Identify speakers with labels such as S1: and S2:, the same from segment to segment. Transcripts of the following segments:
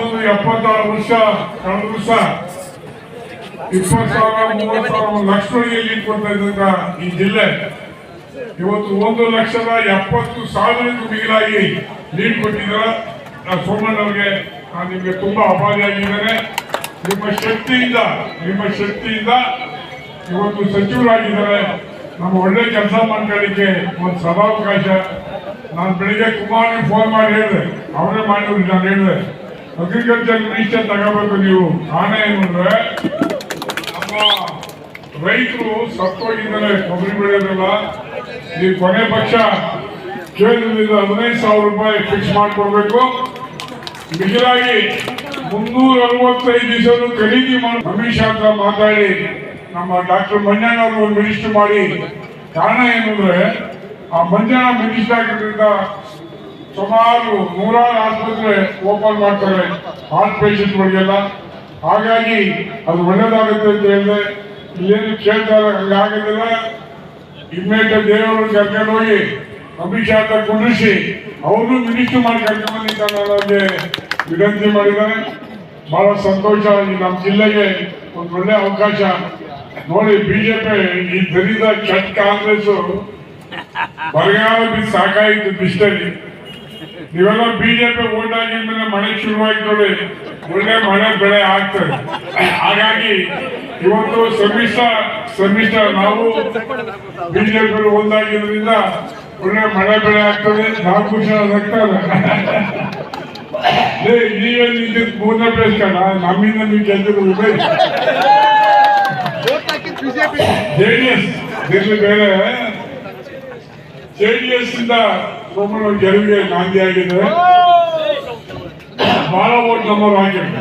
S1: ಒಂದು ಎಪ್ಪತ್ತಾರು ವರ್ಷ ಕಳೆದ ವರ್ಷ. ಇಪ್ಪತ್ತು ಸಾವಿರ ಮೂವತ್ತು ಸಾವಿರ ಲಕ್ಷ ಕೊಡ್ತಾ ಈ ಜಿಲ್ಲೆ. ಇವತ್ತು ಒಂದು ಲಕ್ಷದ ಎಪ್ಪತ್ತು ಸಾವಿರಕ್ಕೂ ಮಿಗಿಲಾಗಿ ಲೀಡ್ ಕೊಟ್ಟಿದ್ದಾರೆ. ಆ ಸೋಮಣ್ಣ ಅವರಿಗೆ ನಾನು ನಿಮಗೆ ತುಂಬಾ ಅಭಾರಿಯಾಗಿದ್ದೇನೆ ನಿಮ್ಮ ಶಕ್ತಿಯಿಂದ ನಿಮ್ಮ ಶಕ್ತಿಯಿಂದ ಇವತ್ತು ಸಚಿವರಾಗಿದ್ದಾರೆ. ನಮ್ಮ ಒಳ್ಳೆ ಕೆಲಸ ಮಾಡ್ಕೊಳ್ಳಿಕ್ಕೆ ಒಂದು ಸದಾವಕಾಶ ನಾನು ಬೆಳಿಗ್ಗೆ ಕುಮಾರ್ ಫೋನ್ ಮಾಡಿ ಹೇಳಿದೆ. ಅವರೇ ಮಾಡಿದ್ರು, ನಾನು ಹೇಳಿದೆ. ಅಗ್ರಿಕಲ್ಚರ್ ಮಿನಿಸ್ಟರ್ ತಗೋಬೇಕು ನೀವು. ಕಾರಣ ಏನು ಅಂದ್ರೆ ನಮ್ಮ ರೈತರು ಸತ್ತೋಗಿದ್ದಾರೆ ಕೊಬ್ಬರಿ ಬೆಳೆಯೋದಿಲ್ಲ. ಈ ಕೊನೆ ಪಕ್ಷ ಕೇಂದ್ರದಿಂದ ಹದಿನೈದು ಸಾವಿರ ರೂಪಾಯಿ ಫಿಕ್ಸ್ ಮಾಡಿಕೊಡ್ಬೇಕು. ಮಿಗಿಲಾಗಿ ಮುನ್ನೂರ ಅರವತ್ತೈದು ದಿವಸ ಖರೀದಿ ಮಾಡಿ ಅಮಿತ್ ಶಾ ಹತ್ರ ಮಾತಾಡಿ, ನಮ್ಮ ಡಾಕ್ಟರ್ ಮಂಜಣ್ಣ ಅವರು ಒಂದು ಮಿನಿಸ್ಟರ್ ಮಾಡಿ. ಕಾರಣ ಏನಂದ್ರೆ, ಆ ಮಂಜಣ್ಣ ಮಿನಿಸ್ಟರ್ ಆಗಿದ್ದರಿಂದ ಸುಮಾರು ನೂರಾರು ಆಸ್ಪತ್ರೆ ಓಪನ್ ಮಾಡ್ತಾರೆ ಹಾರ್ಟ್ ಪೇಷಂಟ್ಗಳಿಗೆಲ್ಲ ಹಾಗಾಗಿ ಅದು ಒಳ್ಳೇದಾಗುತ್ತೆ ಅಂತ ಹೇಳಿದೆ. ಇಲ್ಲೇನು ಕೇಳ್ತಾರೆ ಹಂಗಾಗೋದಿಲ್ಲ ಇನ್ಮೇಟ ದೇವರು ಕರ್ಕೊಂಡು ಹೋಗಿ ಹತ್ರ ಕುಂಡಿಸಿ ಅವರು ಮಿನಿಸ್ಟರ್ ಮಾಡಿ ಕರ್ಕೊಂಡು ಬಂದಿದ್ದಾನೆ ವಿನಂತಿ ಮಾಡಿದ್ದಾರೆ ಬಹಳ ಸಂತೋಷ ನಮ್ಮ ಜಿಲ್ಲೆಗೆ ಒಂದು ಒಳ್ಳೆ ಅವಕಾಶ. ನೋಡಿ ಬಿಜೆಪಿ ಈ ದರಿದ ಚಟ್ ಕಾಂಗ್ರೆಸ್ ಬರಗಾಲ ಬಿದ್ದು ಸಾಕಾಯಿತು ಬಿಸ್ತಲ್ಲಿ ನೀವೆಲ್ಲ ಬಿಜೆಪಿ ಓಟ್ ಆಗಿದ್ಮೇಲೆ ಮಳೆ ಶುರುವಾಯಿತು ಒಳ್ಳೆ ಮಳೆ ಬೆಳೆ ಆಗ್ತದೆ. ಹಾಗಾಗಿ ಇವತ್ತು ಸಮ್ಮಿಶ್ರ ಸಮ್ಮಿಶ್ರ ನಾವು ಬಿಜೆಪಿ ಒಂದಾಗಿರೋದ್ರಿಂದ ಒಳ್ಳೆ ಮಳೆ ಬೆಳೆ ಆಗ್ತದೆ. ನಾವು ಖುಷಿ ಆಗ್ತದೆ ನೀವೇ ನಿಂತಿದ್ದು ಮೂರನೇ ಪ್ಲೇಸ್ ಕಣ ನಮ್ಮಿಂದ ನೀವು ಗೆದ್ದಿರೋದು ಜೆಡಿಎಸ್ ಬೇರೆ. ಜೆಡಿಎಸ್ ಇಂದ ಸೋಮಣ್ಣ ಗೆಲುವಿಗೆ ನಾಂದಿ ಆಗಿದೆ ಬಹಳ ಓಟ್ ನಂಬರ್ ಆಗಿದೆ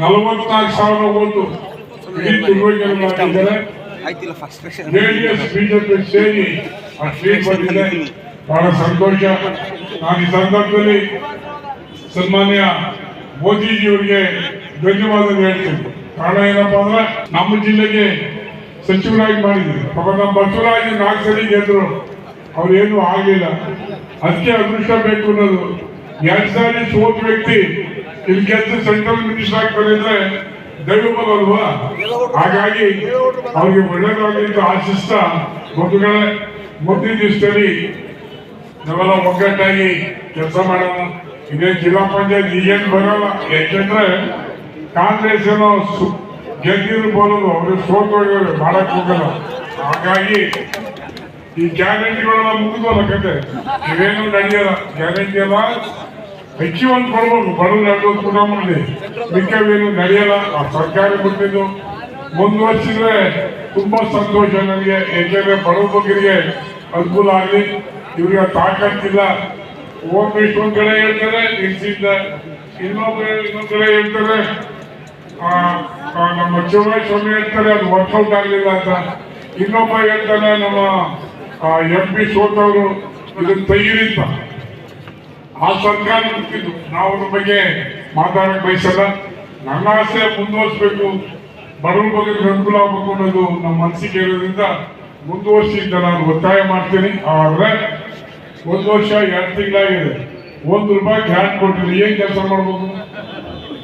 S1: ನಲವತ್ನಾಲ್ಕು ಸಾವಿರ ಓಟು ಇಡೀ
S2: ಆಯ್ತಿಲ್ಲ ಫಸ್ಟ್
S1: ಜೆಡಿಎಸ್, ಬಿಜೆಪಿ ಸೇರಿ ಆ ಸೀಟ್ ಬಂದಿದೆ. ಬಹಳ ಸಂತೋಷ. ನಾನು ಈ ಸಂದರ್ಭದಲ್ಲಿ ಸನ್ಮಾನ್ಯ ಮೋದಿಜಿಯವರಿಗೆ ಧನ್ಯವಾದ ಹೇಳ್ತೀನಿ. ಕಾರಣ ಏನಪ್ಪಾ ಅಂದ್ರೆ ನಮ್ಮ ಜಿಲ್ಲೆಗೆ ಸಚಿವರಾಗಿ ಮಾಡಿದ್ರು ಪಾಪ ನಮ್ಮ ಬಸವರಾಜ್ ನಾಲ್ಕು ಸಲ ಗೆದ್ರು. ಅವ್ರೇನು ಆಗಲಿಲ್ಲ. ಅದಕ್ಕೆ ಅದೃಷ್ಟ ಬೇಕು ಅನ್ನೋದು. ಎರಡ್ ಸಾರಿ ಸೋತ್ ವ್ಯಕ್ತಿ ಇಲ್ಲಿ ಗೆದ್ದು ಸೆಂಟ್ರಲ್ ಮಿನಿಸ್ಟರ್ ಆಗ್ತಾರೆ ಅಂದ್ರೆ ದೈವಬಲ ಅಲ್ವಾ? ಹಾಗಾಗಿ ಅವ್ರಿಗೆ ಒಳ್ಳೇದಾಗಲಿ ಅಂತ ಆಶಿಸ್ತಾ ಮಧುಗಳೇ ಮುಂದಿನ ದಿವಸದಲ್ಲಿ ನಾವೆಲ್ಲ ಒಗ್ಗಟ್ಟಾಗಿ ಕೆಲಸ ಮಾಡೋಣ. ಇದೇ ಜಿಲ್ಲಾ ಪಂಚಾಯತ್ ಈಗೇನು ಬರೋಲ್ಲ. ಯಾಕೆಂದ್ರೆ ಕಾಂಗ್ರೆಸ್ ಏನೋ ಸು- ಅವ್ರಿಗೆ ಸೋತ್ ಹೋಗಿ ಮಾಡಕ್ ಹೋಗಲ್ಲ. ಹಾಗಾಗಿ ಈ ಗ್ಯಾರಂಟಿಗಳೆಲ್ಲ ಮುಗಿದೋಲ್ಲ ಕತೆ? ಇವೇನು ನಡೆಯಲ್ಲ. ಗ್ಯಾರಂಟಿ ಎಲ್ಲ ಹೆಚ್ಚು ಒಂದು ಕೊಡ್ಬೇಕು ಬಡವ್ರು ಕೂಡ ಮಾಡಿ ಮಿಕ್ಕವೇನು ನಡೆಯಲ್ಲ. ಆ ಸರ್ಕಾರ ಬಿಟ್ಟಿದ್ದು ಮುಂದುವರಿಸಿದ್ರೆ ತುಂಬಾ ಸಂತೋಷ ನನಗೆ ಏಕೆಂದ್ರೆ ಬಡವ ಅನುಕೂಲ ಆಗಲಿ. ಇವ್ರಿಗೆ ತಾಕತ್ತಿಲ್ಲ. ಒಬ್ಬ ಇಷ್ಟೊಂದು ಕಡೆ ಹೇಳ್ತಾರೆ ನಿಲ್ಸಿದ್ದ ಇನ್ನೊಬ್ರು ಇನ್ನೊಂದು ಕಡೆ ಹೇಳ್ತಾರೆ. ನಮ್ಮ ಸ್ವಾಮಿ ಹೇಳ್ತಾರೆ, ಅದು ವರ್ಕೌಟ್ ಆಗಲಿಲ್ಲ ಅಂತ. ಇನ್ನೊಬ್ಬ ಹೇಳ್ತಾನೆ, ನಮ್ಮ ಎಂ ಪಿ ಸೋತವರು ಇದನ್ನು ತೆಗೀರಿಅಂತ ಆ ಸರ್ಕಾರ ಮುಗಿದು ನಾವು ಅದ್ರ ಬಗ್ಗೆ ಮಾತಾಡಕ್ ಬಯಸಲ್ಲ. ನನ್ನ ಆಸೆ ಮುಂದುವರಿಸಬೇಕು. ಬಡವ್ರ ಬಗ್ಗೆ ಅನುಕೂಲ ಆಗಬೇಕು ಅನ್ನೋದು ನಮ್ಮ ಮನಸ್ಸಿಗೆ ಇರೋದ್ರಿಂದ ಮುಂದುವರಿಸಿ ನಾನು ಒತ್ತಾಯ ಮಾಡ್ತೀನಿ. ಆದ್ರೆ ಒಂದು ವರ್ಷ, ಎರಡು ತಿಂಗಳಾಗಿದೆ. ಒಂದು ರೂಪಾಯಿ ಗ್ರಾಂಟ್ ಕೊಟ್ಟಿಲ್ಲ. ಏನ್ ಕೆಲಸ ಮಾಡ್ಬೇಕು?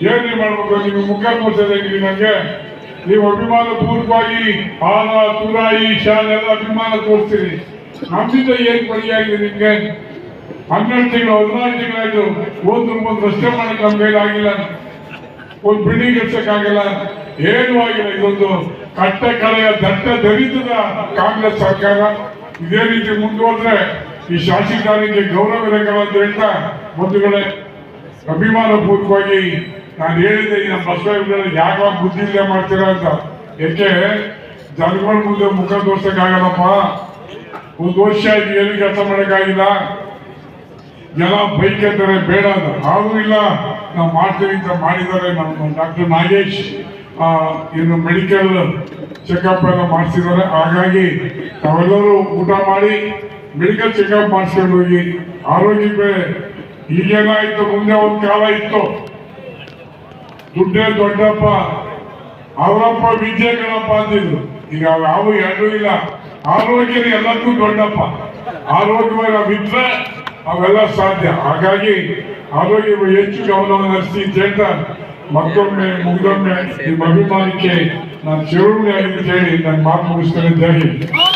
S1: ಏನ್ ಮಾಡ್ಬೇಕು? ನಿಮ್ಗೆ ಮುಖ ತೋರಿಸೋದು ನನಗೆ. ನಂಗೆ ನೀವು ಅಭಿಮಾನ ಪೂರ್ವವಾಗಿ ಹಾಲ ತುರಾಯಿ ಶಾಲೆಲ್ಲ ಅಭಿಮಾನ ತೋರಿಸ್ತೀರಿ ನಮ್ಮಿಂದ ಏನ್ ಪರಿಯಾಗಿದೆ ನಿಮ್ಗೆ? ಹನ್ನೆರಡು ತಿಂಗಳು, ಹದಿನಾರು ತಿಂಗಳಾಯ್ತು ಒಂದು ಒಂದು ರಸ್ತೆ ಮಾಡಕ್ ಕೈಲಿ ಆಗಿಲ್ಲ ಒಂದು ಬಿಲ್ಡಿಂಗ್ ಆಗಿಲ್ಲ ಏನು ಆಗಿಲ್ಲ ಇದೊಂದು ಕಟ್ಟ ಕಲೆಯ ದಟ್ಟ ದರಿದ್ರದ ಕಾಂಗ್ರೆಸ್ ಸರ್ಕಾರ. ಇದೇ ರೀತಿ ಮುಂದುವರೆದ್ರೆ ಈ ಶಾಸಕರಿಗೆ ಗೌರವ ಇರಲ್ಲ ಅಂತ ಹೇಳ್ತಾ ಅಭಿಮಾನ ಪೂರ್ವಕವಾಗಿ ನಾನು ಹೇಳಿದ್ದೆ, ಈ ನಮ್ಮ ಬಸವಣ್ಣ ಯಾವಾಗ ಬುದ್ಧಿ ಇಲ್ಲ ಮಾಡ್ತೀರಾ ಅಂತ. ಯಾಕೆ? ಜನಗಳ ಮುಂದೆ ಮುಖ ತೋರ್ಸಕ್ಕಾಗಲ್ಲಪ್ಪ. ಒಂದು ವರ್ಷ ಆಯ್ತು, ಏನು ಕೆಲಸ ಮಾಡೋಕ್ಕಾಗಿಲ್ಲ. ಜನ ಬೈಕಂತಾರೆ ಬೇಡ ಅಂತ. ಆದ್ರೂ ಇಲ್ಲ, ನಾವು ಮಾಡ್ತೀವಿ ಅಂತ ಮಾಡಿದ್ದಾರೆ ನಮ್ಮ ಡಾಕ್ಟರ್ ನಾಗೇಶ್. ಇನ್ನು ಮೆಡಿಕಲ್ ಚೆಕಪ್ ಎಲ್ಲ ಮಾಡಿಸಿದ್ದಾರೆ. ಹಾಗಾಗಿ ತಾವೆಲ್ಲರೂ ಊಟ ಮಾಡಿ ಮೆಡಿಕಲ್ ಚೆಕಪ್ ಮಾಡಿಸ್ಕೊಂಡು ಹೋಗಿ ಆರೋಗ್ಯಕ್ಕೆ ಈಗೇನಾಯ್ತು, ಮುಂದೆ ಒಂದು ಕಾಲ ಇತ್ತು. ದುಡ್ಡೇ ದೊಡ್ಡಪ್ಪ. ಅವರಪ್ಪ ವಿದ್ಯೆ ಕಣಪ್ಪ ಅಂತಿದ್ರು ಈಗ ಯಾವ ಎರಡೂ ಇಲ್ಲ. ಆರೋಗ್ಯ ಎಲ್ಲಕ್ಕೂ ದೊಡ್ಡಪ್ಪ. ಆರೋಗ್ಯವಾಗಿ ನಾವಿದ್ರೆ ಅವೆಲ್ಲ ಸಾಧ್ಯ. ಹಾಗಾಗಿ ಆರೋಗ್ಯ ಹೆಚ್ಚು ಗಮನವನ್ನು ಅಂತ ಹೇಳ್ತಾ ಮತ್ತೊಮ್ಮೆ ಮುಗ್ದೊಮ್ಮೆ ನಿಮ್ಮ ಅಭಿಮಾನಕ್ಕೆ ನಾನು ಚಿರುಣಿ ಆಗಿ ಅಂತ ಹೇಳಿ ನನ್ನ ಮಾತು ಮುಗಿಸ್ತೇನೆ. ಹಿಂದ್.